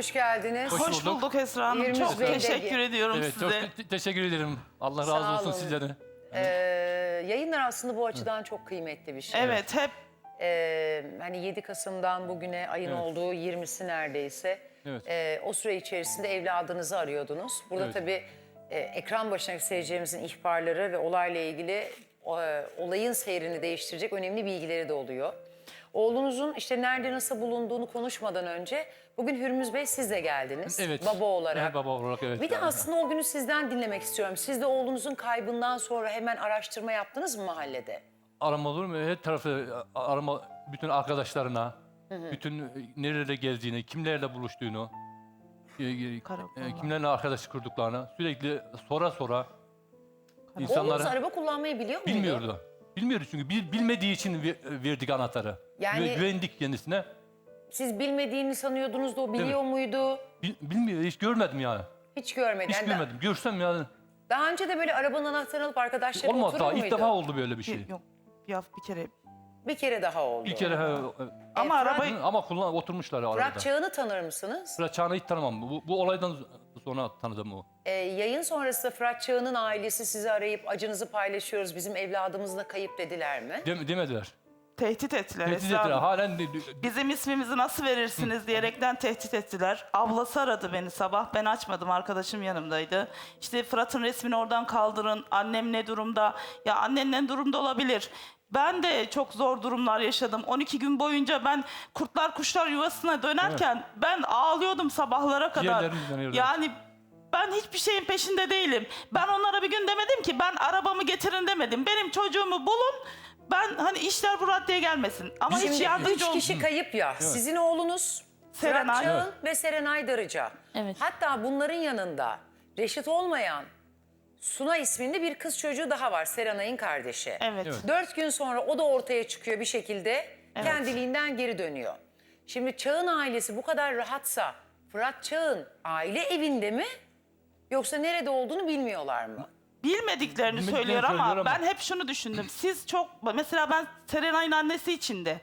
hoş geldiniz. Hoş Hoş bulduk. bulduk Esra Hanım. Çok Bey de- teşekkür ediyorum Evet size. çok te- teşekkür ederim. Allah Sağ razı olsun olun. sizlere. Ee, yayınlar aslında bu açıdan çok kıymetli bir şey. Evet hep Ee, hani 7 Kasım'dan bugüne ayın Evet. olduğu 20'si neredeyse. Evet. Ee, o süre içerisinde evladınızı arıyordunuz. Burada Evet. tabii e, ekran başındaki seyircilerimizin ihbarları ve olayla ilgili e, olayın seyrini değiştirecek önemli bilgileri de oluyor. Oğlunuzun işte nerede nasıl bulunduğunu konuşmadan önce bugün Hürmüz Bey siz de geldiniz. Evet. Baba olarak. Evet, baba olarak evet. Bir de aslında o günü sizden dinlemek istiyorum. Siz de oğlunuzun kaybından sonra hemen araştırma yaptınız mı mahallede? Arama olur mu? Her tarafı arama bütün arkadaşlarına, bütün nerede gezdiğini, kimlerle buluştuğunu, e, e, e, kimlerle arkadaş kurduklarını sürekli sora sora Oğlunuz insanlara araba kullanmayı biliyor muydu? bilmiyordu. Bilmiyordu çünkü bil- bilmediği için ver- verdik anahtarı. Yani- Ve güvendik kendisine. Siz bilmediğini sanıyordunuz da o biliyor Evet. muydu? Bil- bilmiyor, hiç görmedim yani. Hiç görmedi. Hiç Yani da- görmedim. Görsem yani Daha önce de böyle arabanın anahtarını alıp arkadaşları olmaz oturur daha. muydu? İlk defa oldu böyle bir şey. bir, yok bir, hafta bir kere. Bir kere daha oldu. Bir kere he, Ama Fırat- arabayı ama kullan oturmuşlar arabada. Fırat Çağın'ı tanır mısınız? Fırat Çağan'ı hiç tanımam. Bu, bu olaydan sonra tanıdım o. Ee, yayın sonrasında Fırat Çağın'ın ailesi sizi arayıp acınızı paylaşıyoruz. Bizim evladımız da kayıp dediler mi? Dem- demediler. tehdit ettiler Tehdit Esra ettiler. Halen de- de- Bizim ismimizi nasıl verirsiniz diyerekten tehdit ettiler. Ablası aradı beni sabah. Ben açmadım. Arkadaşım yanımdaydı. İşte Fırat'ın resmini oradan kaldırın. Annem ne durumda? Ya annen ne durumda olabilir? Ben de çok zor durumlar yaşadım. 12 gün boyunca ben kurtlar kuşlar yuvasına dönerken ben ağlıyordum sabahlara kadar. Ciğerlerimizden eriyordu. Yani ben hiçbir şeyin peşinde değilim. Ben onlara bir gün demedim ki ben arabamı getirin demedim. Benim çocuğumu bulun. Ben hani işler bu raddeye gelmesin. Ama hiç Şimdi yardımcı üç olun. kişi kayıp ya. Sizin oğlunuz Serenay. Fırat Çağın ve Serenay Darıca. Evet. Hatta bunların yanında reşit olmayan Suna isminde bir kız çocuğu daha var. Serenay'ın kardeşi. Evet. Evet. Dört gün sonra o da ortaya çıkıyor bir şekilde. Kendiliğinden geri dönüyor. Şimdi Çağın ailesi bu kadar rahatsa Fırat Çağın aile evinde mi? Yoksa nerede olduğunu bilmiyorlar mı? Bilmediklerini Bilmediklerini söylüyor ama, söylüyor ama. ben hep şunu düşündüm. Siz çok mesela ben Serenay'ın annesi için de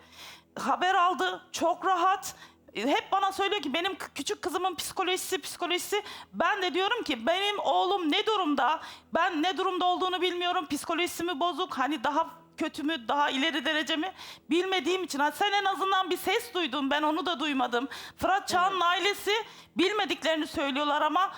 haber aldı. Çok rahat. Hep bana söylüyor ki benim küçük kızımın psikolojisi psikolojisi. Ben de diyorum ki benim oğlum ne durumda? Ben ne durumda olduğunu bilmiyorum. Psikolojisi mi bozuk? Hani daha kötü mü, daha ileri derece mi? Bilmediğim için. Ha, sen en azından bir ses duydun. Ben onu da duymadım. Fırat Çağan'ın ailesi bilmediklerini söylüyorlar ama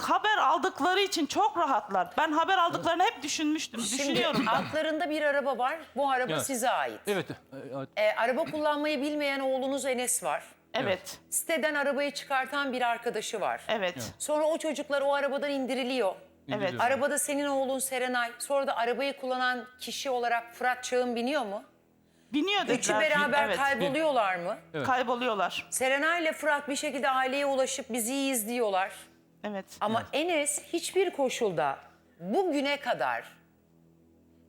haber aldıkları için çok rahatlar. Ben haber aldıklarını hep düşünmüştüm. Şimdi Düşünüyorum altlarında bir araba var. Bu araba Evet. size ait. evet. e, evet. Ee, araba kullanmayı bilmeyen oğlunuz Enes var. Evet. Siteden arabayı çıkartan bir arkadaşı var. Evet. Sonra o çocuklar o arabadan indiriliyor. Evet. Arabada senin oğlun Serenay. Sonra da arabayı kullanan kişi olarak Fırat Çağın biniyor mu? Biniyor dediler. Üçü beraber evet. kayboluyorlar mı? Evet. Kayboluyorlar. Serenay ile Fırat bir şekilde aileye ulaşıp bizi iyi izliyorlar. Evet. Ama Enes hiçbir koşulda bugüne kadar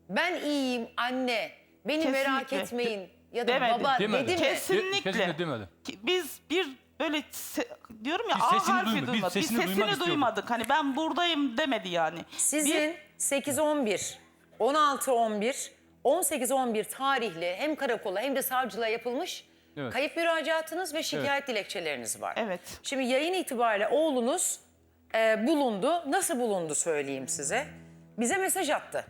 ben iyiyim anne, beni Kesinlikle. merak etmeyin ya da Demedi. baba Demedi. dedi mi? Kesinlikle. Kesinlikle demedi. Ki Biz bir böyle se- diyorum ya A sesini harfi duymadık, biz duymadık. Biz sesini sesini, duymak duymadık. Hani ben buradayım demedi yani. Sizin 8-11, 16-11, 18-11 tarihli hem karakola hem de savcılığa yapılmış Evet. kayıp müracaatınız ve şikayet dilekçeleriniz var. Evet. Şimdi yayın itibariyle oğlunuz e, bulundu. Nasıl bulundu söyleyeyim size. Bize mesaj attı.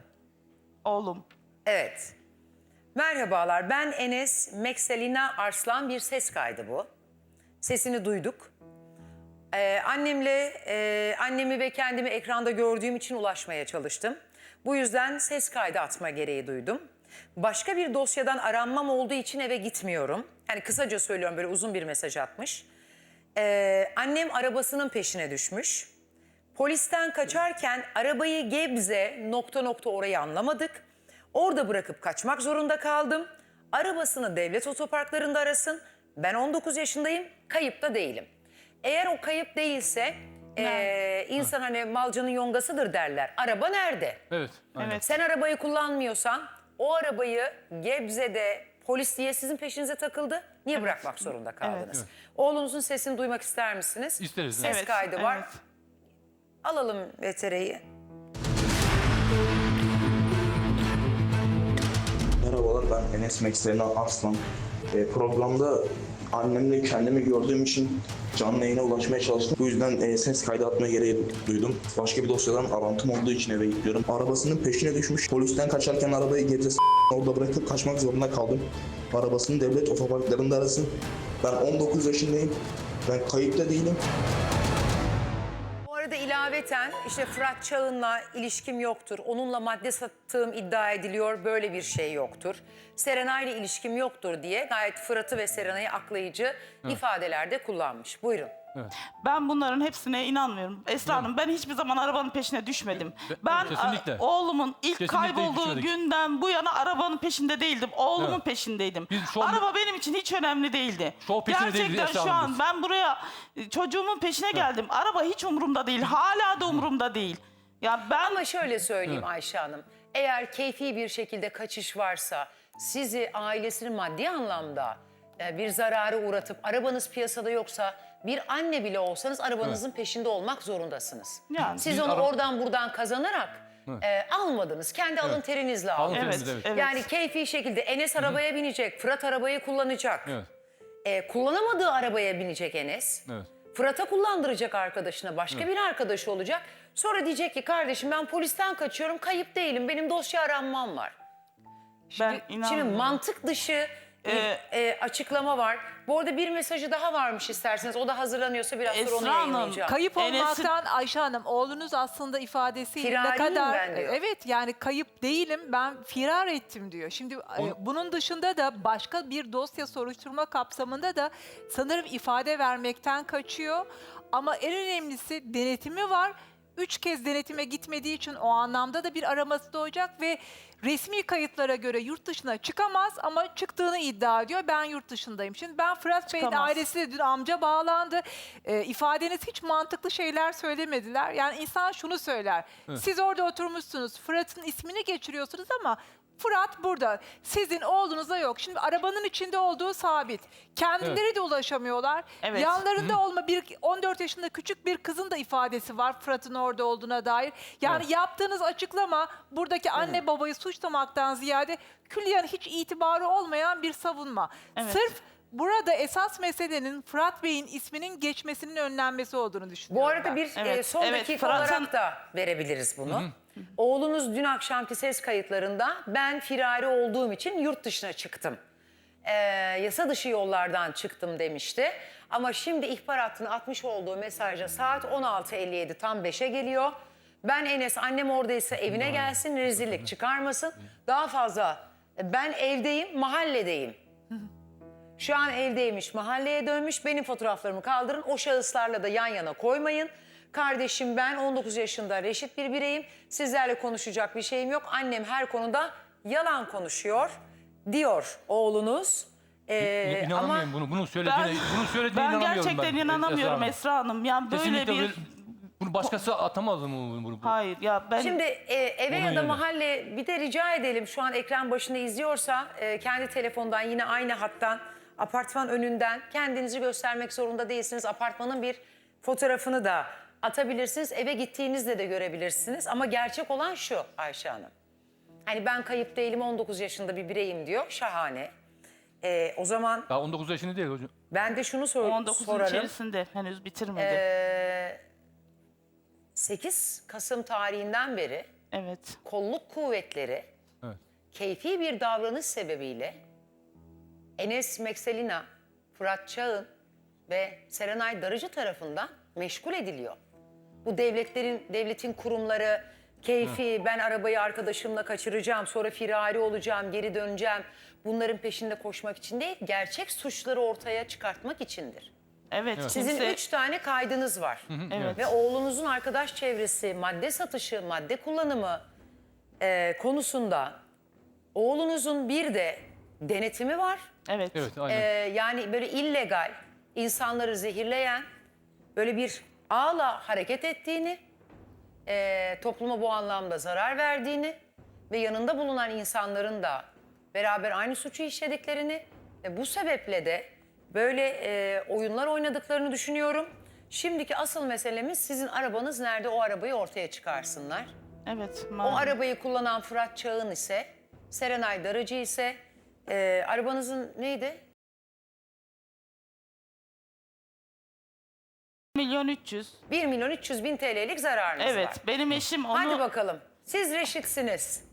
Oğlum. Evet. Merhabalar ben Enes Mekselina Arslan bir ses kaydı bu. Sesini duyduk. Ee, annemle e, annemi ve kendimi ekranda gördüğüm için ulaşmaya çalıştım. Bu yüzden ses kaydı atma gereği duydum. Başka bir dosyadan aranmam olduğu için eve gitmiyorum. Yani kısaca söylüyorum böyle uzun bir mesaj atmış. Ee, annem arabasının peşine düşmüş. Polisten kaçarken arabayı Gebze nokta nokta orayı anlamadık. Orada bırakıp kaçmak zorunda kaldım. Arabasını devlet otoparklarında arasın. Ben 19 yaşındayım, kayıp da değilim. Eğer o kayıp değilse eee, insan hani malcının yongasıdır derler. Araba nerede? Evet. aynen. Evet. Sen arabayı kullanmıyorsan o arabayı Gebze'de polis diye sizin peşinize takıldı. Niye bırakmak zorunda kaldınız? Evet. Oğlunuzun sesini duymak ister misiniz? İsteriz, Ses evet. Kaydı var. evet. Alalım VTR'yi. Merhabalar ben Enes Mekselina Arslan. E, programda Annemle kendimi gördüğüm için canlı yayına ulaşmaya çalıştım. Bu yüzden e, ses kaydı atma gereği duydum. Başka bir dosyadan arantım olduğu için eve gidiyorum. Arabasının peşine düşmüş. Polisten kaçarken arabayı s- orada bırakıp kaçmak zorunda kaldım. Arabasını devlet otoparklarında arasın. Ben 19 yaşındayım. Ben kayıpta değilim. İlaveten işte Fırat Çağın'la ilişkim yoktur. Onunla madde sattığım iddia ediliyor. Böyle bir şey yoktur. Serenay'la ilişkim yoktur diye gayet Fırat'ı ve Serenay'ı aklayıcı ifadelerde kullanmış. Buyurun. Ben bunların hepsine inanmıyorum. Esra Hanım ben hiçbir zaman arabanın peşine düşmedim. Be- Ben kesinlikle. a, oğlumun ilk Kesinlikle kaybolduğu düşmedik. günden bu yana arabanın peşinde değildim. Oğlumun Evet. peşindeydim. Biz şu anda- Araba benim için hiç önemli değildi. Şov peşinde değildik Gerçekten Esra şu Hanım an biz. ben buraya e, çocuğumun peşine geldim. Araba hiç umurumda değil. Hala da umurumda değil. Ya ben Ama şöyle söyleyeyim Ayşe Hanım. Eğer keyfi bir şekilde kaçış varsa sizi ailesinin maddi anlamda e, bir zararı uğratıp arabanız piyasada yoksa bir anne bile olsanız arabanızın peşinde olmak zorundasınız. Yani Siz biz onu ara- oradan buradan kazanarak e, almadınız. Kendi alın terinizle Alın aldınız. evet, evet. evet. Yani keyfi şekilde Enes arabaya binecek, Fırat arabayı kullanacak. Evet. E, kullanamadığı arabaya binecek Enes. Evet. Fırat'a kullandıracak arkadaşına başka bir arkadaşı olacak. Sonra diyecek ki kardeşim ben polisten kaçıyorum kayıp değilim benim dosya aranmam var. ben Şimdi inanmıyorum. mantık dışı bir Ee, e, açıklama var. Bu arada bir mesajı daha varmış isterseniz. O da hazırlanıyorsa biraz sonra onu Esra Hanım, yayınlayacağım. Kayıp Enes'in- olmaktan Ayşe Hanım oğlunuz aslında ifadesiyle ne Firariyim kadar ben diyor. evet yani kayıp değilim ben firar ettim diyor. Şimdi e, bunun dışında da başka bir dosya soruşturma kapsamında da sanırım ifade vermekten kaçıyor. Ama en önemlisi denetimi var. Üç kez denetime gitmediği için o anlamda da bir araması doğacak ve resmi kayıtlara göre yurt dışına çıkamaz ama çıktığını iddia ediyor. Ben yurt dışındayım. Şimdi ben Fırat Bey'in Çıkamaz. ailesi de dün amca bağlandı. Ee, ifadeniz hiç mantıklı şeyler söylemediler. Yani insan şunu söyler. Siz orada oturmuşsunuz. Fırat'ın ismini geçiriyorsunuz ama Fırat burada. Sizin oğlunuza yok. Şimdi arabanın içinde olduğu sabit. Kendileri de ulaşamıyorlar. Evet. Yanlarında olma bir 14 yaşında küçük bir kızın da ifadesi var Fırat'ın orada olduğuna dair. Yani yaptığınız açıklama buradaki anne babayı suçlamaktan ziyade külliyen hiç itibarı olmayan bir savunma. Evet. Sırf burada esas meselenin Fırat Bey'in isminin geçmesinin önlenmesi olduğunu düşünüyorum Bu arada ben. bir Evet, e, son evet, dakika Fırat'ın- olarak da verebiliriz bunu. Oğlunuz dün akşamki ses kayıtlarında ben firari olduğum için yurt dışına çıktım. Ee, yasa dışı yollardan çıktım demişti. Ama şimdi ihbar hattına atmış olduğu mesajda saat 16.57 tam 5'e geliyor. Ben Enes annem oradaysa evine gelsin rezillik çıkarmasın. Daha fazla ben evdeyim mahalledeyim. Şu an evdeymiş, mahalleye dönmüş. Benim fotoğraflarımı kaldırın. O şahıslarla da yan yana koymayın. Kardeşim ben 19 yaşında reşit bir bireyim. Sizlerle konuşacak bir şeyim yok. Annem her konuda yalan konuşuyor diyor oğlunuz. Ee, İnanamıyorum bunu. Bunu söylediğine, ben, bunu söylediğine ben inanamıyorum gerçekten ben. inanamıyorum Hanım. Esra Hanım. Yani böyle Kesinlikle bir... bunu başkası atamaz mı bunu? bunu? Hayır ya ben... Şimdi e, eve Onun ya da yerine. mahalle bir de rica edelim şu an ekran başında izliyorsa e, kendi telefondan yine aynı hattan apartman önünden kendinizi göstermek zorunda değilsiniz. Apartmanın bir fotoğrafını da atabilirsiniz. Eve gittiğinizde de görebilirsiniz. Ama gerçek olan şu Ayşe Hanım. Hani ben kayıp değilim 19 yaşında bir bireyim diyor. Şahane. E, o zaman Daha 19 yaşında değil hocam. ben de şunu sor 19'un sorarım. içerisinde henüz bitirmedi. Ee, 8 Kasım tarihinden beri evet. kolluk kuvvetleri Evet. keyfi bir davranış sebebiyle Enes Mekselina, Fırat Çağın ve Serenay Darıcı tarafından meşgul ediliyor. Bu devletlerin, devletin kurumları keyfi ben arabayı arkadaşımla kaçıracağım, sonra firari olacağım, geri döneceğim. Bunların peşinde koşmak için değil, gerçek suçları ortaya çıkartmak içindir. Evet. Sizin kimse- üç tane kaydınız var. Evet. Ve oğlunuzun arkadaş çevresi, madde satışı, madde kullanımı e, konusunda oğlunuzun bir de denetimi var. Evet. Evet E, aynen. yani böyle illegal, insanları zehirleyen, böyle bir ağla hareket ettiğini, e, topluma bu anlamda zarar verdiğini ve yanında bulunan insanların da beraber aynı suçu işlediklerini ve bu sebeple de böyle e, oyunlar oynadıklarını düşünüyorum. Şimdiki asıl meselemiz sizin arabanız nerede o arabayı ortaya çıkarsınlar. Evet. O maalesef. arabayı kullanan Fırat Çağın ise, Serenay Darıcı ise ee, arabanızın neydi? milyon 300. 1 milyon 300 bin TL'lik zararınız var. Evet benim eşim onu... Hadi bakalım. Siz reşitsiniz.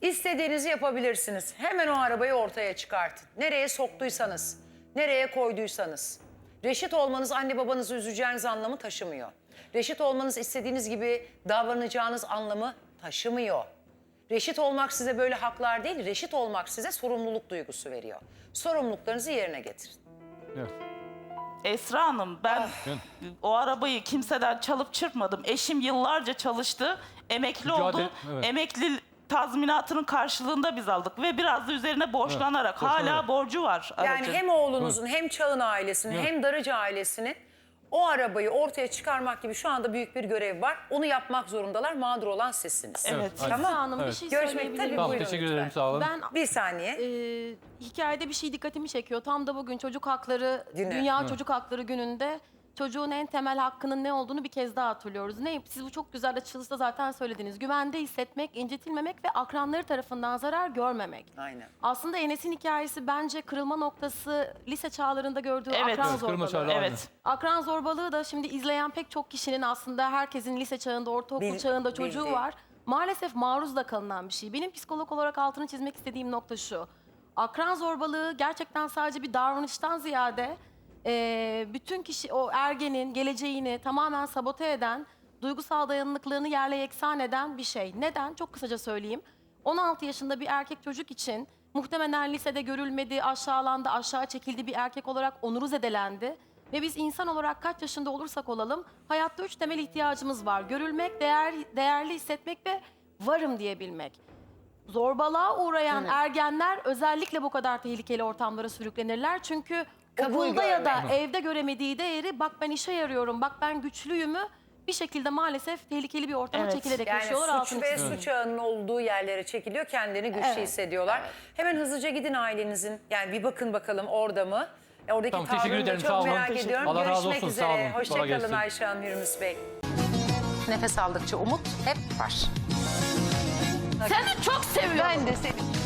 İstediğinizi yapabilirsiniz. Hemen o arabayı ortaya çıkartın. Nereye soktuysanız, nereye koyduysanız. Reşit olmanız anne babanızı üzeceğiniz anlamı taşımıyor. Reşit olmanız istediğiniz gibi davranacağınız anlamı taşımıyor. Reşit olmak size böyle haklar değil, reşit olmak size sorumluluk duygusu veriyor. Sorumluluklarınızı yerine getirin. Evet. Esra Hanım ben Ah. o arabayı kimseden çalıp çırpmadım. Eşim yıllarca çalıştı. Emekli Mücadele- oldu. evet. Emekli tazminatının karşılığında biz aldık ve biraz da üzerine borçlanarak hala borçlanarak. borcu var Yani aracın. hem oğlunuzun hem Çağın ailesinin hem Darıcı ailesinin o arabayı ortaya çıkarmak gibi şu anda büyük bir görev var. Onu yapmak zorundalar. Mağdur olan sizsiniz. Evet. Tamam. Hanım Evet. bir şey Görüşmek söyleyebilir tabii, miyim? Tamam Buyurun teşekkür lütfen. ederim sağ olun. Ben Bir saniye. e, hikayede bir şey dikkatimi çekiyor. Tam da bugün çocuk hakları, Günü. Dünya Çocuk Hakları gününde çocuğun en temel hakkının ne olduğunu bir kez daha hatırlıyoruz. Ne? Siz bu çok güzel açılışta zaten söylediniz. Güvende hissetmek, incitilmemek ve akranları tarafından zarar görmemek. Aynen. Aslında Enes'in hikayesi bence kırılma noktası lise çağlarında gördüğü Evet. akran Evet, kırılma zorbalığı. çağları, aynen. Evet. Akran zorbalığı da şimdi izleyen pek çok kişinin aslında herkesin lise çağında, ortaokul Bil- çağında çocuğu bildiği. var. Maalesef maruz da kalınan bir şey. Benim psikolog olarak altını çizmek istediğim nokta şu. Akran zorbalığı gerçekten sadece bir davranıştan ziyade eee, bütün kişi o ergenin geleceğini tamamen sabote eden, duygusal dayanıklılığını yerle yeksan eden bir şey. Neden? Çok kısaca söyleyeyim. 16 yaşında bir erkek çocuk için muhtemelen lisede görülmedi, aşağılandı, aşağı çekildi bir erkek olarak onuru zedelendi. Ve biz insan olarak kaç yaşında olursak olalım hayatta üç temel ihtiyacımız var. Görülmek, değer, değerli hissetmek ve varım diyebilmek. Zorbalığa uğrayan ergenler özellikle bu kadar tehlikeli ortamlara sürüklenirler. Çünkü Kabul okulda ya da görme. evde göremediği değeri bak ben işe yarıyorum, bak ben güçlüyümü bir şekilde maalesef tehlikeli bir ortama Evet. çekilerek Yani yaşıyorlar. suç altını ve çiziyorum. suç ağının olduğu yerlere çekiliyor. Kendilerini güçlü Evet. hissediyorlar. Hemen hızlıca gidin ailenizin. Yani bir bakın bakalım orada mı? E, Oradaki Tamam, teşekkür tavrını da ederim, çok sağ olun. merak Teşekkür ediyorum. Allah razı Görüşmek olsun, sağ üzere. olun. Kolay Hoşçakalın gelsin. Ayşe Hanım, Hürmüz Bey. Nefes aldıkça umut hep var. Seni çok seviyorum. Ben de seni.